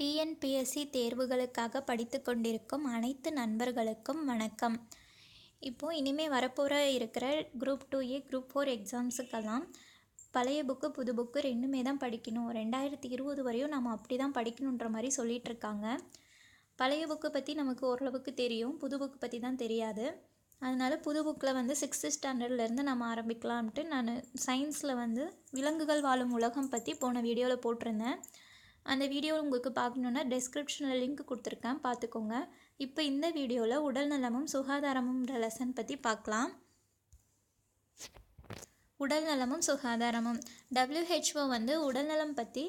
TNPSC தேர்வுகளுக்காக படித்து கொண்டிருக்கும் அனைத்து நண்பர்களுக்கும் வணக்கம். இப்போது இனிமேல் வரப்போகிற இருக்கிற group two A group four எக்ஸாம்ஸுக்கெல்லாம் பழைய புக்கு புது புக்கு ரெண்டுமே தான் படிக்கணும். ரெண்டாயிரத்தி இருபது வரையும் நம்ம அப்படி தான் படிக்கணுன்ற மாதிரி சொல்லிகிட்ருக்காங்க பழைய புக்கு பற்றி நமக்கு ஓரளவுக்கு தெரியும். புது புக்கு பற்றி தான் தெரியாது. அதனால் புது புக்கில் வந்து சிக்ஸ்த்து ஸ்டாண்டர்ட்லேருந்து நம்ம ஆரம்பிக்கலாம்ட்டு நான் சயின்ஸில் வந்து விலங்குகள் வாழும் உலகம் பற்றி போன வீடியோவில் போட்டிருந்தேன். அந்த வீடியோ உங்களுக்கு பார்க்கணுன்னா டெஸ்கிரிப்ஷனில் லிங்க் கொடுத்துருக்கேன். பார்த்துக்கோங்க. இப்போ இந்த வீடியோவில் உடல் நலமும் சுகாதாரமும்ன்ற லெசன் பற்றி பார்க்கலாம். உடல் நலமும் சுகாதாரமும். டபிள்யூஹெச்ஓ வந்து உடல்நலம் பற்றி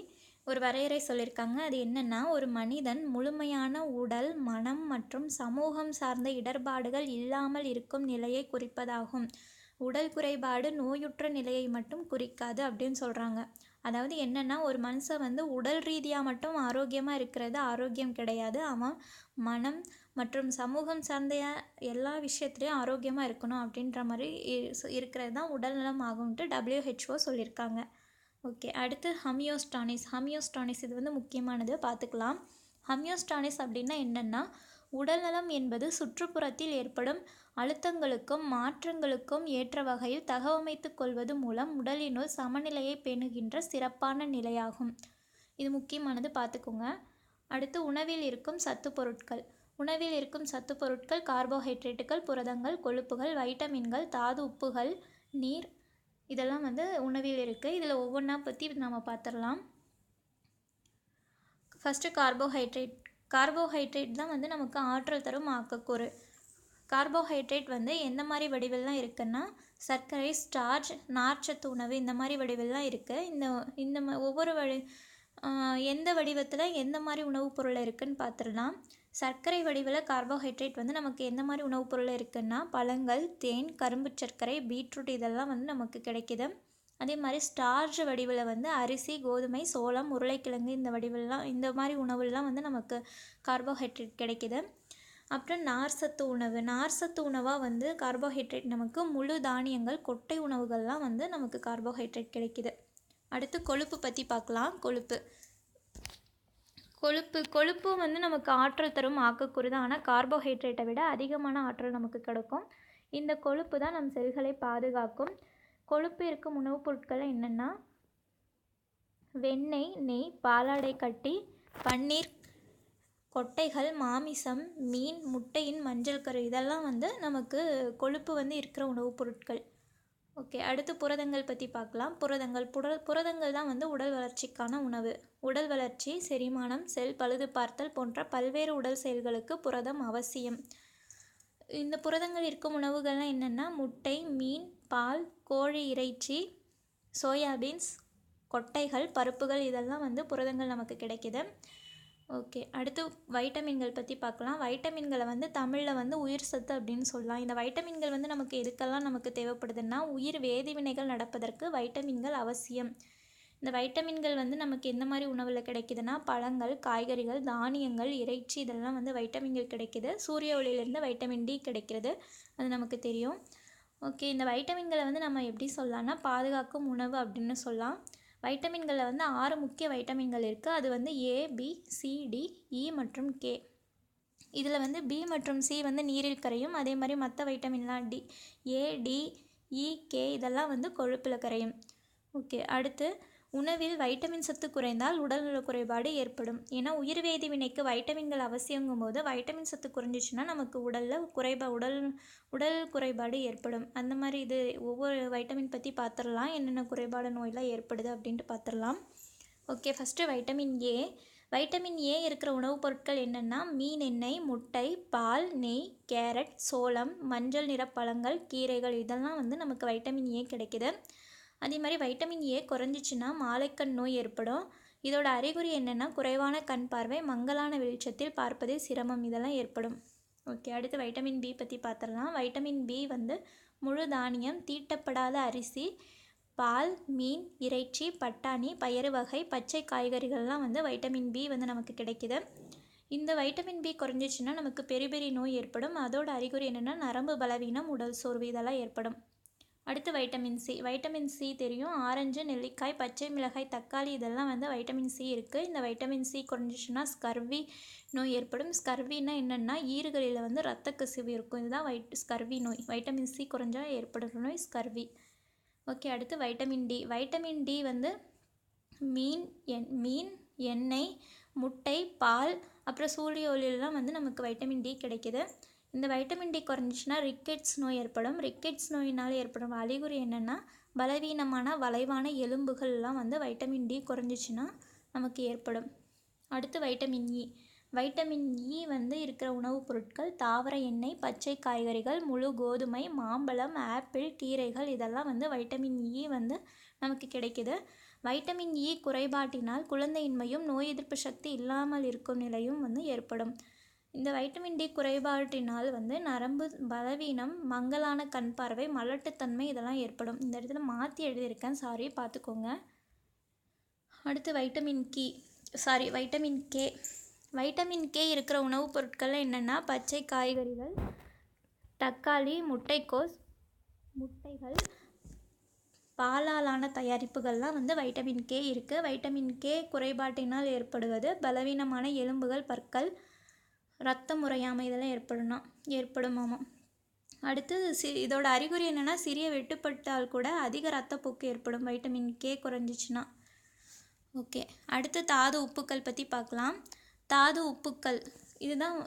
ஒரு வரையறை சொல்லியிருக்காங்க. அது என்னென்னா ஒரு மனிதன் முழுமையான உடல் மனம் மற்றும் சமூகம் சார்ந்த இடர்பாடுகள் இல்லாமல் இருக்கும் நிலையை குறிப்பதாகும். உடல் குறைபாடு நோயுற்ற நிலையை மட்டும் குறிக்காது அப்படின்னு சொல்கிறாங்க அதாவது என்னென்னா ஒரு மனுஷன் வந்து உடல் ரீதியாக மட்டும் ஆரோக்கியமாக இருக்கிறது ஆரோக்கியம் கிடையாது. அவன் மனம் மற்றும் சமூகம் சார்ந்த எல்லா விஷயத்துலையும் ஆரோக்கியமாக இருக்கணும் அப்படின்ற மாதிரி இருக்கிறது தான் உடல்நலம் ஆகும்ன்ட்டு டபிள்யூஹெச்ஓ சொல்லியிருக்காங்க. ஓகே அடுத்து ஹமியோஸ்டானிஸ். ஹமியோஸ்டானிஸ் இது வந்து முக்கியமானது. பார்த்துக்கலாம். ஹமியோஸ்டானிஸ் அப்படின்னா என்னென்னா உடல்நலம் என்பது சுற்றுப்புறத்தில் ஏற்படும் அழுத்தங்களுக்கும் மாற்றங்களுக்கும் ஏற்ற வகையில் தகவமைத்துக் கொள்வது மூலம் உடலினுள் சமநிலையை பேணுகின்ற சிறப்பான நிலையாகும். இது முக்கியமானது. பார்த்துக்கோங்க. அடுத்து உணவில் இருக்கும் சத்து பொருட்கள். உணவில் இருக்கும் சத்து பொருட்கள் கார்போஹைட்ரேட்டுகள் புரதங்கள் கொழுப்புகள் வைட்டமின்கள் தாது உப்புகள் நீர் இதெல்லாம் வந்து உணவில் இருக்குது இதில் ஒவ்வொன்றா பற்றி நம்ம பார்த்துடலாம். First carbohydrate. கார்போஹைட்ரேட் தான் வந்து நமக்கு ஆற்றல் தரும் ஆக்கக்கூறு. கார்போஹைட்ரேட் வந்து எந்த மாதிரி வடிவில்லாம் இருக்குன்னா சர்க்கரை ஸ்டார்ச் நார்ச்சத்து உணவு இந்த மாதிரி வடிவில்லாம் இருக்குது இந்த இந்த ஒவ்வொரு வடி எந்த வடிவத்தில் எந்த மாதிரி உணவுப் பொருள் இருக்குதுன்னு பார்த்துடலாம் சர்க்கரை வடிவில் கார்போஹைட்ரேட் வந்து நமக்கு எந்த மாதிரி உணவுப் பொருள் இருக்குன்னா பழங்கள் தேன் கரும்பு சர்க்கரை பீட்ரூட் இதெல்லாம் வந்து நமக்கு கிடைக்கிது. அதே மாதிரி ஸ்டார்ச் வடிவில் வந்து அரிசி கோதுமை சோளம் உருளைக்கிழங்கு இந்த வடிவெல்லாம் இந்த மாதிரி உணவுலாம் வந்து நமக்கு கார்போஹைட்ரேட் கிடைக்கிது. அப்புறம் நார்சத்து உணவு. நார்சத்து உணவாக வந்து கார்போஹைட்ரேட் நமக்கு முழு தானியங்கள் கொட்டை உணவுகள்லாம் வந்து நமக்கு கார்போஹைட்ரேட் கிடைக்கிது. அடுத்து கொழுப்பு பற்றி பார்க்கலாம். கொழுப்பு. கொழுப்பு கொழுப்பு வந்து நமக்கு ஆற்றல் தரும் ஆக்கக்கூறு தான். ஆனால் கார்போஹைட்ரேட்டை விட அதிகமான ஆற்றல் நமக்கு கிடைக்கும். இந்த கொழுப்பு தான் நம் செல்களை பாதுகாக்கும். கொழுப்பு இருக்கும் உணவுப் பொருட்கள் என்னென்னா வெண்ணெய் நெய் பாலாடை கட்டி பன்னீர் கொட்டைகள் மாமிசம் மீன் முட்டையின் மஞ்சள் கரு இதெல்லாம் வந்து நமக்கு கொழுப்பு வந்து இருக்கிற உணவுப் பொருட்கள். ஓகே அடுத்து புரதங்கள் பற்றி பார்க்கலாம். புரதங்கள் புர புரதங்கள் தான் வந்து உடல் வளர்ச்சிக்கான உணவு. உடல் வளர்ச்சி செரிமானம் செல் பழுது பார்த்தல் போன்ற பல்வேறு உடல் செயல்களுக்கு புரதம் அவசியம். இந்த புரதங்கள் இருக்கும் உணவுகள்லாம் என்னென்னா முட்டை மீன் பால் கோழி இறைச்சி சோயாபீன்ஸ் கொட்டைகள் பருப்புகள் இதெல்லாம் வந்து புரதங்கள் நமக்கு கிடைக்கிது. ஓகே. அடுத்து வைட்டமின்கள் பற்றி பார்க்கலாம். வைட்டமின்களை வந்து தமிழில் வந்து உயிர் சத்து அப்படின்னு சொல்லலாம். இந்த வைட்டமின்கள் வந்து நமக்கு எதுக்கெல்லாம் நமக்கு தேவைப்படுதுன்னா உயிர் வேதிவினைகள் நடப்பதற்கு வைட்டமின்கள் அவசியம். இந்த வைட்டமின்கள் வந்து நமக்கு எந்த மாதிரி உணவில் கிடைக்குதுன்னா பழங்கள் காய்கறிகள் தானியங்கள் இறைச்சி இதெல்லாம் வந்து வைட்டமின்கள் கிடைக்கிது. சூரிய ஒளியிலேருந்து வைட்டமின் டி கிடைக்கிறது. அது நமக்கு தெரியும். ஓகே. இந்த வைட்டமின்களை வந்து நம்ம எப்படி சொல்லலாம்னா பாதுகாக்கும் உணவு அப்படின்னு சொல்லலாம். வைட்டமின்களில் வந்து ஆறு முக்கிய வைட்டமின்கள் இருக்குது அது வந்து A B C D E மற்றும் கே இதில் வந்து பி மற்றும் சி வந்து நீரில் கரையும். அதே மாதிரி மற்ற வைட்டமின்லாம் D A D E K இதெல்லாம் வந்து கொழுப்பில் கரையும். ஓகே அடுத்து உணவில் வைட்டமின் சத்து குறைந்தால் உடல்நல குறைபாடு ஏற்படும். ஏன்னா உயிர் வேதி வினைக்கு வைட்டமின்கள் அவசியங்கும் போது வைட்டமின் சத்து குறைஞ்சிச்சுன்னா நமக்கு உடலில் குறைபா உடல் உடல் குறைபாடு ஏற்படும். அந்த மாதிரி இது ஒவ்வொரு வைட்டமின் பற்றி பார்த்துடலாம் என்னென்ன குறைபாடு நோயெல்லாம் ஏற்படுது அப்படின்ட்டு பார்த்துடலாம் okay first vitamin A. Vitamin A இருக்கிற உணவுப் பொருட்கள் என்னென்னா மீன் எண்ணெய் முட்டை பால் நெய் கேரட் சோளம் மஞ்சள் நிற பழங்கள் கீரைகள் இதெல்லாம் வந்து நமக்கு வைட்டமின் ஏ கிடைக்குது. அதே மாதிரி வைட்டமின் ஏ குறைஞ்சிச்சுன்னா மாலைக்கண் நோய் ஏற்படும். இதோட அறிகுறி என்னென்னா குறைவான கண் பார்வை மங்கலான வெளிச்சத்தில் பார்ப்பதே சிரமம். இதெல்லாம் ஏற்படும். ஓகே அடுத்து வைட்டமின் பி பற்றி பார்த்துடலாம் வைட்டமின் பி வந்து முழு தானியம் தீட்டப்படாத அரிசி பால் மீன் இறைச்சி பட்டாணி பயறு வகை பச்சை காய்கறிகள்லாம் வந்து வைட்டமின் பி வந்து நமக்கு கிடைக்குது. இந்த வைட்டமின் பி குறைஞ்சிச்சுன்னா நமக்கு பெரிய பெரிய நோய் ஏற்படும். அதோட அறிகுறி என்னென்னா நரம்பு பலவீனம் உடல் சோர்வு இதெல்லாம் ஏற்படும். அடுத்து வைட்டமின் சி வைட்டமின் சி தெரியும். ஆரஞ்சு நெல்லிக்காய் பச்சை மிளகாய் தக்காளி இதெல்லாம் வந்து வைட்டமின் சி இருக்குது இந்த வைட்டமின் சி குறைஞ்சிச்சுன்னா ஸ்கர்வி நோய் ஏற்படும். ஸ்கர்வின்னா என்னென்னா ஈறுகளில் வந்து ரத்த கசிவு இருக்கும். இதுதான் வைட் ஸ்கர்வி நோய். வைட்டமின் சி குறைஞ்சா ஏற்படுற நோய் ஸ்கர்வி ஓகே அடுத்து வைட்டமின் டி வைட்டமின் டி வந்து மீன் எண் மீன் எண்ணெய் முட்டை பால் அப்புறம் சூரிய ஒளியிலலாம் வந்து நமக்கு வைட்டமின் டி கிடைக்கிது. இந்த வைட்டமின் டி குறைஞ்சிச்சுன்னா ரிக்கெட்ஸ் நோய் ஏற்படும். ரிக்கெட்ஸ் நோயினால் ஏற்படும் அறிகுறி என்னென்னா பலவீனமான வளைவான எலும்புகள்லாம் வந்து வைட்டமின் டி குறைஞ்சிச்சுன்னா நமக்கு ஏற்படும். அடுத்து வைட்டமின் இ வைட்டமின் இ வந்து இருக்கிற உணவுப் பொருட்கள் தாவர எண்ணெய் பச்சை காய்கறிகள் முழு கோதுமை மாம்பழம் ஆப்பிள் கீரைகள் இதெல்லாம் வந்து வைட்டமின் இ e வந்து நமக்கு கிடைக்குது. வைட்டமின் இ e குறைபாட்டினால் குழந்தையின்மையும் நோய் எதிர்ப்பு சக்தி இல்லாமல் இருக்கும் நிலையும் வந்து ஏற்படும். இந்த வைட்டமின் டி குறைபாட்டினால் வந்து நரம்பு பலவீனம் மங்கலான கண் பார்வை மலட்டுத்தன்மை இதெல்லாம் ஏற்படும். இந்த இடத்துல மாற்றி எழுதியிருக்கேன். சாரி பார்த்துக்கோங்க. அடுத்து வைட்டமின் கி sorry vitamin K vitamin K இருக்கிற உணவுப் பொருட்கள் என்னென்னா பச்சை காய்கறிகள் தக்காளி முட்டைக்கோஸ் முட்டைகள் பாலாலான தயாரிப்புகள்லாம் வந்து வைட்டமின் கே இருக்குது வைட்டமின் கே குறைபாட்டினால் ஏற்படுவது பலவீனமான எலும்புகள் பற்கள் ரத்தம் உறையாமை இதெல்லாம் ஏற்படும்னா ஏற்படுமாமா அடுத்து சி இதோட அறிகுறி என்னென்னா சிறிய வெட்டுப்பட்டால் கூட அதிக ரத்தப்போக்கு ஏற்படும். Vitamin K குறைஞ்சிச்சுன்னா. ஓகே அடுத்து தாது உப்புக்கள் பற்றி பார்க்கலாம். தாது உப்புக்கள் இதுதான்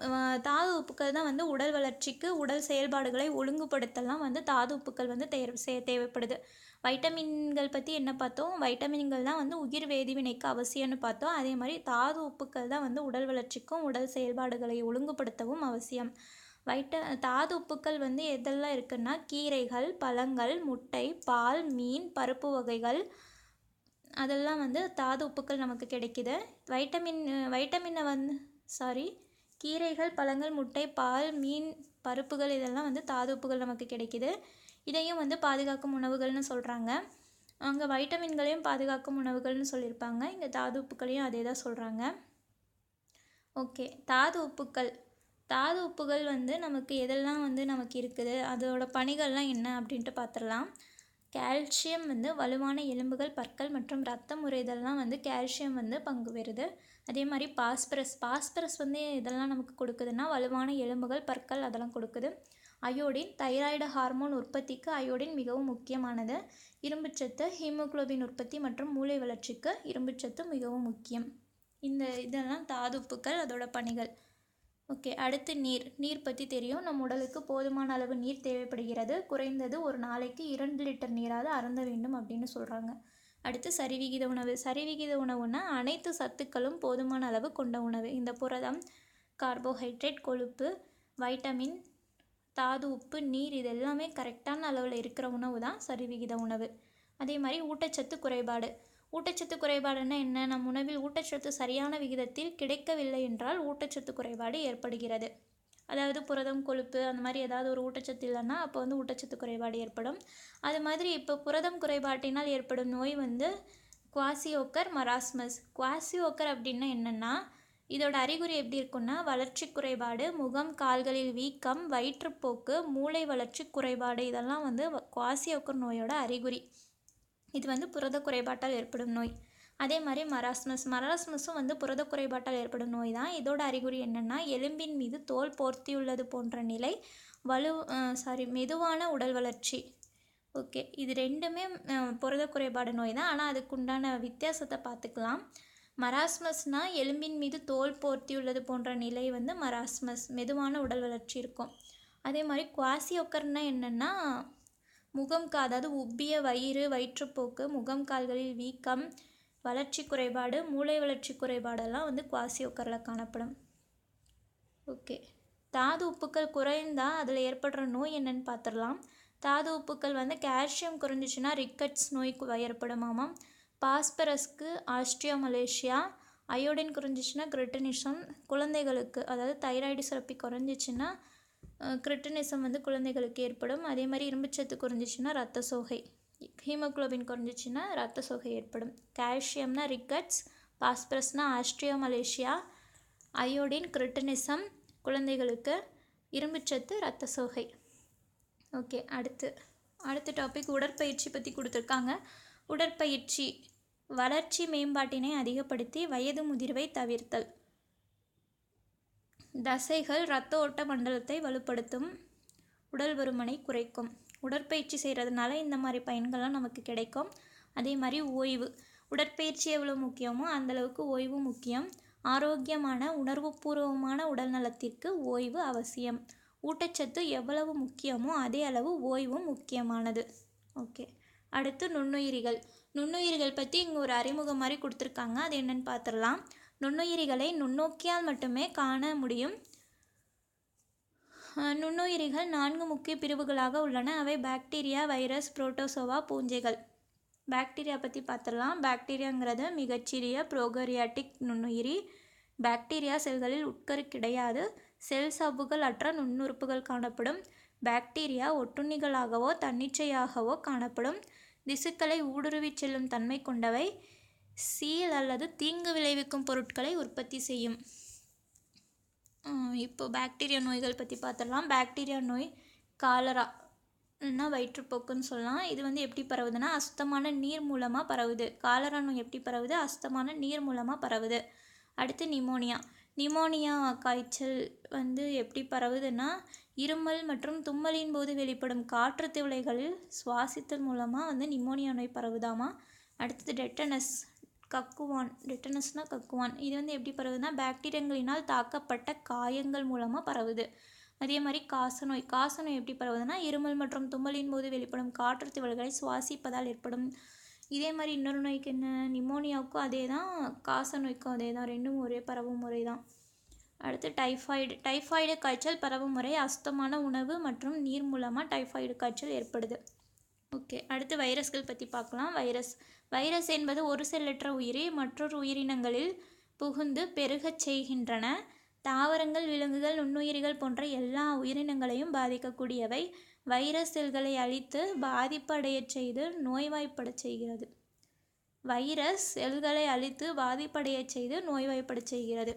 தாது உப்புக்கள் தான் வந்து உடல் வளர்ச்சிக்கு உடல் செயல்பாடுகளை ஒழுங்குபடுத்தலாம் வந்து தாது உப்புக்கள் வந்து தேர் சே தேவைப்படுது. வைட்டமின்கள் பற்றி என்ன பார்த்தோம்? வைட்டமின்கள் தான் வந்து உயிர் வேதிவினைக்கு அவசியம்னு பார்த்தோம். அதே மாதிரி தாது உப்புக்கள் தான் வந்து உடல் வளர்ச்சிக்கும் உடல் செயல்பாடுகளை ஒழுங்குபடுத்தவும் அவசியம். வைட்ட தாது உப்புக்கள் வந்து எதெல்லாம் இருக்குன்னா கீரைகள் பழங்கள் முட்டை பால் மீன் பருப்பு வகைகள் அதெல்லாம் வந்து தாது உப்புக்கள் நமக்கு கிடைக்குது. வைட்டமின் வைட்டமினை வந்து சாரி? கீரைகள் பழங்கள் முட்டை பால் மீன் பருப்புகள் இதெல்லாம் வந்து தாது உப்புகள் நமக்கு கிடைக்குது. இதையும் வந்து பாதுகாக்கும் உணவுகள்னு சொல்கிறாங்க அங்கே வைட்டமின்களையும் பாதுகாக்கும் உணவுகள்னு சொல்லியிருப்பாங்க. இங்கே தாது உப்புக்களையும் அதே தான் சொல்கிறாங்க ஓகே தாது உப்புக்கள். தாது உப்புகள் வந்து நமக்கு எதெல்லாம் வந்து நமக்கு இருக்குது? அதோட பணிகள்லாம் என்ன அப்படின்ட்டு பார்த்துடலாம் கால்சியம் வந்து வலுவான எலும்புகள் பற்கள் மற்றும் ரத்தம் முறை இதெல்லாம் வந்து கால்சியம் வந்து பங்கு பெறுது. அதே மாதிரி பாஸ்பரஸ் பாஸ்பரஸ் வந்து இதெல்லாம் நமக்கு கொடுக்குதுன்னா வலுவான எலும்புகள் பற்கள் அதெல்லாம் கொடுக்குது. அயோடின் தைராய்டு ஹார்மோன் உற்பத்திக்கு அயோடின் மிகவும் முக்கியமானது. இரும்புச்சத்து ஹீமோக்ளோபின் உற்பத்தி மற்றும் மூளை வளர்ச்சிக்கு இரும்புச்சத்து மிகவும் முக்கியம். இந்த இதெல்லாம் தாதுப்புக்கள் அதோட பணிகள். ஓகே அடுத்து நீர். நீர் பற்றி தெரியும். நம் உடலுக்கு போதுமான அளவு நீர் தேவைப்படுகிறது. குறைந்தது ஒரு நாளைக்கு இரண்டு லிட்டர் நீராவது அருந்த வேண்டும் அப்படின்னு சொல்கிறாங்க அடுத்து சரிவிகித உணவு. சரிவிகித உணவுனா அனைத்து சத்துக்களும் போதுமான அளவு கொண்ட உணவு. இந்த புரதம் கார்போஹைட்ரேட் கொழுப்பு வைட்டமின் தாது உப்பு நீர் இது எல்லாமே கரெக்டான அளவில் இருக்கிற உணவு தான் சரிவிகித உணவு. அதே மாதிரி ஊட்டச்சத்து குறைபாடு. ஊட்டச்சத்து குறைபாடுன்னா என்ன? நம் உணவில் ஊட்டச்சத்து சரியான விகிதத்தில் கிடைக்கவில்லை என்றால் ஊட்டச்சத்து குறைபாடு ஏற்படுகிறது. அதாவது புரதம் கொழுப்பு அந்த மாதிரி ஏதாவது ஒரு ஊட்டச்சத்து இல்லைன்னா அப்போ வந்து ஊட்டச்சத்து குறைபாடு ஏற்படும். அது மாதிரி இப்போ புரதம் குறைபாட்டினால் ஏற்படும் நோய் வந்து குவாசியோக்கர் மராஸ்மஸ். குவாசியோக்கர் அப்படின்னா என்னென்னா இதோட அறிகுறி எப்படி இருக்குன்னா வளர்ச்சி குறைபாடு முகம் கால்களில் வீக்கம் வயிற்றுப்போக்கு மூளை வளர்ச்சி குறைபாடு இதெல்லாம் வந்து வ- குவாசியோக்கர் நோயோட அறிகுறி. இது வந்து புரத குறைபாட்டால் ஏற்படும் நோய். அதே மாதிரி மராஸ்மஸ். மராஸ்மஸும் வந்து புரத குறைபாட்டால் ஏற்படும் நோய் தான். இதோட அறிகுறி என்னென்னா எலும்பின் மீது தோல் போர்த்தியுள்ளது போன்ற நிலை வலு சாரி மெதுவான உடல் வளர்ச்சி. ஓகே. இது ரெண்டுமே புரத குறைபாடு நோய் தான். ஆனால் அதுக்குண்டான வித்தியாசத்தை பார்த்துக்கலாம். மராஸ்மஸ்னால் எலும்பின் மீது தோல் போர்த்தியுள்ளது போன்ற நிலை வந்து மராஸ்மஸ் மெதுவான உடல் வளர்ச்சி இருக்கும். அதே மாதிரி குவாசியோக்கர்னா என்னென்னா முகம் கா அதாவது உப்பிய வயிறு வயிற்றுப்போக்கு முகம் கால்களில் வீக்கம் வளர்ச்சி குறைபாடு மூளை வளர்ச்சி குறைபாடெல்லாம் வந்து குவாசியோக்கரில் காணப்படும். ஓகே. தாது உப்புக்கள் குறைந்தால் அதில் ஏற்படுற நோய் என்னன்னு பார்த்துடலாம் தாது உப்புக்கள் வந்து கால்சியம் குறைஞ்சிச்சுன்னா ரிக்கட்ஸ் நோய் ஏற்படுமாமாம் பாஸ்பரஸ்க்கு ஆஸ்ட்ரியோமலேஷியா அயோடின் குறைஞ்சிச்சுன்னா கிரிட்டனிசம் குழந்தைகளுக்கு அதாவது தைராய்டு சுரப்பி குறைஞ்சிச்சுன்னா கிரிட்டனிசம் வந்து குழந்தைகளுக்கு ஏற்படும். அதே மாதிரி இரும்புச்சத்து குறைஞ்சிச்சுன்னா ரத்த சோகை. ஹீமோகுளோபின் குறைஞ்சிச்சின்னா ரத்த சோகை ஏற்படும். கால்சியம்னா ரிக்கட்ஸ் பாஸ்பரஸ்னா ஆஸ்ட்ரியோமலேஷியா அயோடின் கிரிட்டனிசம் குழந்தைகளுக்கு இரும்புச்சத்து ரத்த சோகை. ஓகே அடுத்து. அடுத்த டாபிக் உடற்பயிற்சி பற்றி கொடுத்துருக்காங்க. உடற்பயிற்சி வளர்ச்சி மேம்பாட்டினை அதிகப்படுத்தி வயது முதிர்வை தவிர்த்தல். தசைகள் இரத்த ஓட்ட மண்டலத்தை வலுப்படுத்தும். உடல் பருமனை குறைக்கும். உடற்பயிற்சி செய்கிறதுனால இந்த மாதிரி பயன்கள்லாம் நமக்கு கிடைக்கும். அதே மாதிரி ஓய்வு. உடற்பயிற்சி எவ்வளோ முக்கியமோ அந்தளவுக்கு ஓய்வு முக்கியம். ஆரோக்கியமான உணர்வுபூர்வமான உடல் நலத்திற்கு ஓய்வு அவசியம். ஊட்டச்சத்து எவ்வளவு முக்கியமோ அதே அளவு ஓய்வும் முக்கியமானது. ஓகே. அடுத்து நுண்ணுயிரிகள். நுண்ணுயிரிகள் பற்றி இங்கே ஒரு அறிமுகம் மாதிரி கொடுத்துருக்காங்க. அது என்னன்னு பார்த்துடலாம் நுண்ணுயிரிகளை நுண்ணோக்கியால் மட்டுமே காண முடியும். நுண்ணுயிரிகள் நான்கு முக்கிய பிரிவுகளாக உள்ளன. அவை பாக்டீரியா வைரஸ் புரோட்டோசோவா பூஞ்சைகள். பாக்டீரியா பற்றி பார்த்துடலாம் பாக்டீரியாங்கிறது மிகச்சிறிய ப்ரோகரியாட்டிக் நுண்ணுயிரி. பாக்டீரியா செல்களில் உட்கரு கிடையாது. செல் சவ்வுகள் அற்ற நுண்ணுறுப்புகள் காணப்படும். பாக்டீரியா ஒட்டுண்ணிகளாகவோ தன்னிச்சையாகவோ காணப்படும். திசுக்களை ஊடுருவிச் செல்லும் தன்மை கொண்டவை. சீல் அல்லது தீங்கு விளைவிக்கும் பொருட்களை உற்பத்தி செய்யும். இப்போ பாக்டீரியா நோய்கள் பற்றி பார்த்துடலாம். பாக்டீரியா நோய் காலரா இல்லைன்னா வயிற்றுப்போக்குன்னு சொல்லலாம். இது வந்து எப்படி பரவுதுன்னா அசுத்தமான நீர் மூலமாக பரவுது. காலரா நோய் எப்படி பரவுது? அசுத்தமான நீர் மூலமாக பரவுது. அடுத்து நிமோனியா நிமோனியா காய்ச்சல் வந்து எப்படி பரவுதுன்னா இருமல் மற்றும் தும்மலின் போது வெளிப்படும் காற்று திவலைகளில் சுவாசித்தல் மூலமாக வந்து நிமோனியா நோய் பரவுதாமா? அடுத்தது டெட்டனஸ் கக்குவான் ரிட்டனஸ்னால் கக்குவான். இது வந்து எப்படி பரவுதுன்னா பாக்டீரியங்களினால் தாக்கப்பட்ட காயங்கள் மூலமாக பரவுது. அதே மாதிரி காசநோய். காசநோய் எப்படி பரவுதுன்னா இருமல் மற்றும் தும்மலின் போது வெளிப்படும் காற்று திவல்களை சுவாசிப்பதால் ஏற்படும். இதே மாதிரி இன்னொரு நோய்க்கு என்ன? நிமோனியாவுக்கும் அதே தான் காச நோய்க்கும் அதே தான் ரெண்டும் ஒரே பரவும் முறை தான் அடுத்து டைஃபாய்டு. டைஃபாய்டு காய்ச்சல் பரவும் முறை அசுத்தமான உணவு மற்றும் நீர் மூலமாக டைஃபாய்டு காய்ச்சல் ஏற்படுது. ஓகே அடுத்து வைரஸ்கள் பற்றி பார்க்கலாம். வைரஸ் வைரஸ் என்பது ஒரு செல்லற்ற உயிரி மற்றொரு உயிரினங்களில் புகுந்து பெருகச் செய்கின்றன. தாவரங்கள் விலங்குகள் நுண்ணுயிரிகள் போன்ற எல்லா உயிரினங்களையும் பாதிக்கக்கூடியவை. வைரஸ் செல்களை அழித்து பாதிப்படையச் செய்து நோய்வாய்ப்படச் செய்கிறது. வைரஸ் செல்களை அழித்து பாதிப்படையச் செய்து நோய்வாய்ப்படச் செய்கிறது.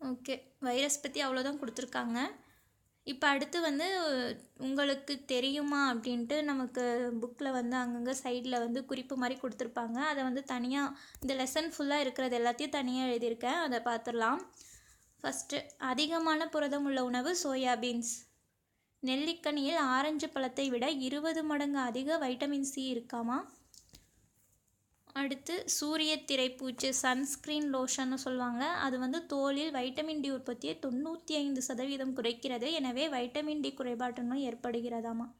ஓகே வைரஸ் பற்றி அவ்வளோதான் கொடுத்துருக்காங்க. இப்போ அடுத்து வந்து உங்களுக்கு தெரியுமா அப்படின்ட்டு நமக்கு புக்கில் வந்து அங்கங்கே சைடில் வந்து குறிப்பு மாதிரி கொடுத்துருப்பாங்க. அதை வந்து தனியாக இந்த லெசன் ஃபுல்லாக இருக்கிறது எல்லாத்தையும் தனியாக எழுதியிருக்கேன். அதை பார்த்துடலாம். ஃபஸ்ட்டு அதிகமான புரதம் உள்ள உணவு சோயாபீன்ஸ் நெல்லிக்கனியில் ஆரஞ்சு பழத்தை விட இருபது மடங்கு அதிக வைட்டமின் சி இருக்காமா? அடுத்து சூரிய திரைப்பூச்சி சன்ஸ்க்ரீன் லோஷன்னு சொல்லுவாங்க. அது வந்து தோலில் வைட்டமின் டி உற்பத்தியை தொண்ணூற்றி ஐந்து சதவீதம் குறைக்கிறது. எனவே வைட்டமின் டி குறைபாட்டு நோய் ஏற்படுகிறதாமா?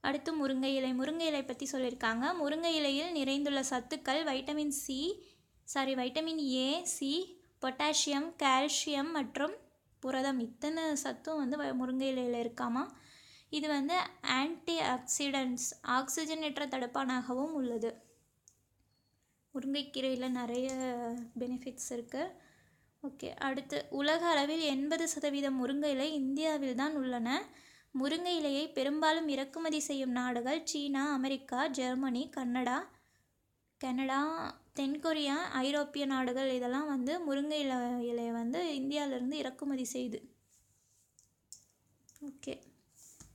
அடுத்து முருங்கை இலை. முருங்கை இலை பற்றி சொல்லியிருக்காங்க. முருங்கை இலையில் நிறைந்துள்ள சத்துக்கள் vitamin C sorry vitamin A C potassium calcium மற்றும் புரதம். இத்தனை சத்தும் வந்து வ- முருங்கை இலையில் இருக்காமா? இது வந்து ஆன்டி ஆக்சிடென்ட்ஸ் ஆக்சிஜனேற்ற தடுப்பானாகவும் உள்ளது. முருங்கைக்கீரையில் நிறைய பெனிஃபிட்ஸ் இருக்குது ஓகே அடுத்து உலக அளவில் எண்பது சதவீதம் முருங்கை இலை இந்தியாவில் தான் உள்ளன. முருங்கை இலையை பெரும்பாலும் இறக்குமதி செய்யும் நாடுகள் சீனா அமெரிக்கா ஜெர்மனி கனடா கனடா தென்கொரியா ஐரோப்பிய நாடுகள் இதெல்லாம் வந்து முருங்கை இலை இலையை வந்து இந்தியாவிலேருந்து இறக்குமதி செய்யுது ஓகே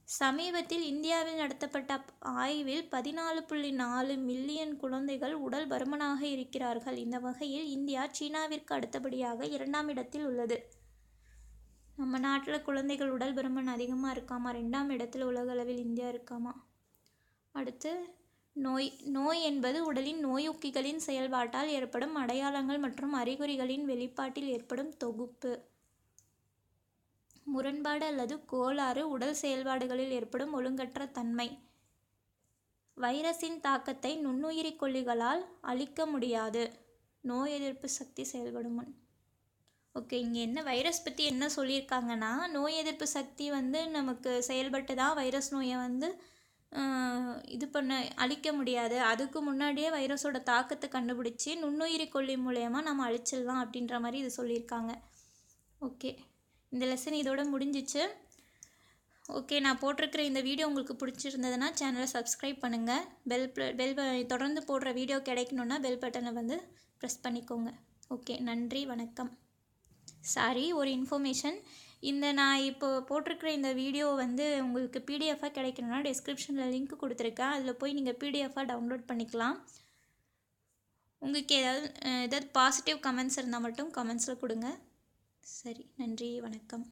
சமீபத்தில் இந்தியாவில் நடத்தப்பட்ட ஆய்வில் பதினாலு புள்ளி நாலு மில்லியன் குழந்தைகள் உடல் பருமனாக இருக்கிறார்கள். இந்த வகையில் இந்தியா சீனாவிற்கு அடுத்தபடியாக இரண்டாம் இடத்தில் உள்ளது. நம்ம நாட்டில் குழந்தைகள் உடல் பருமன் அதிகமாக இருக்காமா? ரெண்டாம் இடத்தில் உலக அளவில் இந்தியா இருக்காமா? அடுத்து நோய் நோய் என்பது உடலின் நோயொக்கிகளின் செயல்பாட்டால் ஏற்படும் அடையாளங்கள் மற்றும் அறிகுறிகளின் வெளிப்பாட்டில் ஏற்படும் தொகுப்பு. முரண்பாடு அல்லது கோளாறு உடல் செயல்பாடுகளில் ஏற்படும் ஒழுங்கற்ற தன்மை. வைரஸின் தாக்கத்தை நுண்ணுயிரி கொல்லிகளால் அழிக்க முடியாது. நோய் எதிர்ப்பு சக்தி செயல்படும் முன். ஓகே இங்கே என்ன வைரஸ் பற்றி என்ன சொல்லியிருக்காங்கன்னா நோய் எதிர்ப்பு சக்தி வந்து நமக்கு செயல்பட்டு தான் வைரஸ் நோயை வந்து இது பண்ண அழிக்க முடியாது. அதுக்கு முன்னாடியே வைரஸோட தாக்கத்தை கண்டுபிடிச்சி நுண்ணுயிரி கொல்லி மூலயமா நம்ம அழிச்சிடலாம் அப்படின்ற மாதிரி இது சொல்லியிருக்காங்க. ஓகே. இந்த லெசன் இதோட முடிஞ்சிச்சு. ஓகே நான் போட்டிருக்கிற இந்த வீடியோ உங்களுக்கு பிடிச்சிருந்ததுன்னா சேனலை சப்ஸ்கிரைப் பண்ணுங்கள் பெல் பெல் தொடர்ந்து போடுற வீடியோ கிடைக்கணுன்னா பெல் பட்டனை வந்து ப்ரெஸ் பண்ணிக்கோங்க. ஓகே நன்றி வணக்கம். சாரி ஒரு இன்ஃபர்மேஷன் இந்த நான் இப்போ போட்டிருக்கிற இந்த வீடியோ வந்து உங்களுக்கு பிடிஎஃபாக கிடைக்கணும்னா டிஸ்கிரிப்ஷனில் லிங்க் கொடுத்துருக்கேன். அதில் போய் நீங்கள் பிடிஎஃபாக டவுன்லோட் பண்ணிக்கலாம். உங்களுக்கு ஏதாவது ஏதாவது பாசிட்டிவ் கமெண்ட்ஸ் இருந்தால் மட்டும் கமெண்ட்ஸில் கொடுங்க. சரி நன்றி வணக்கம்.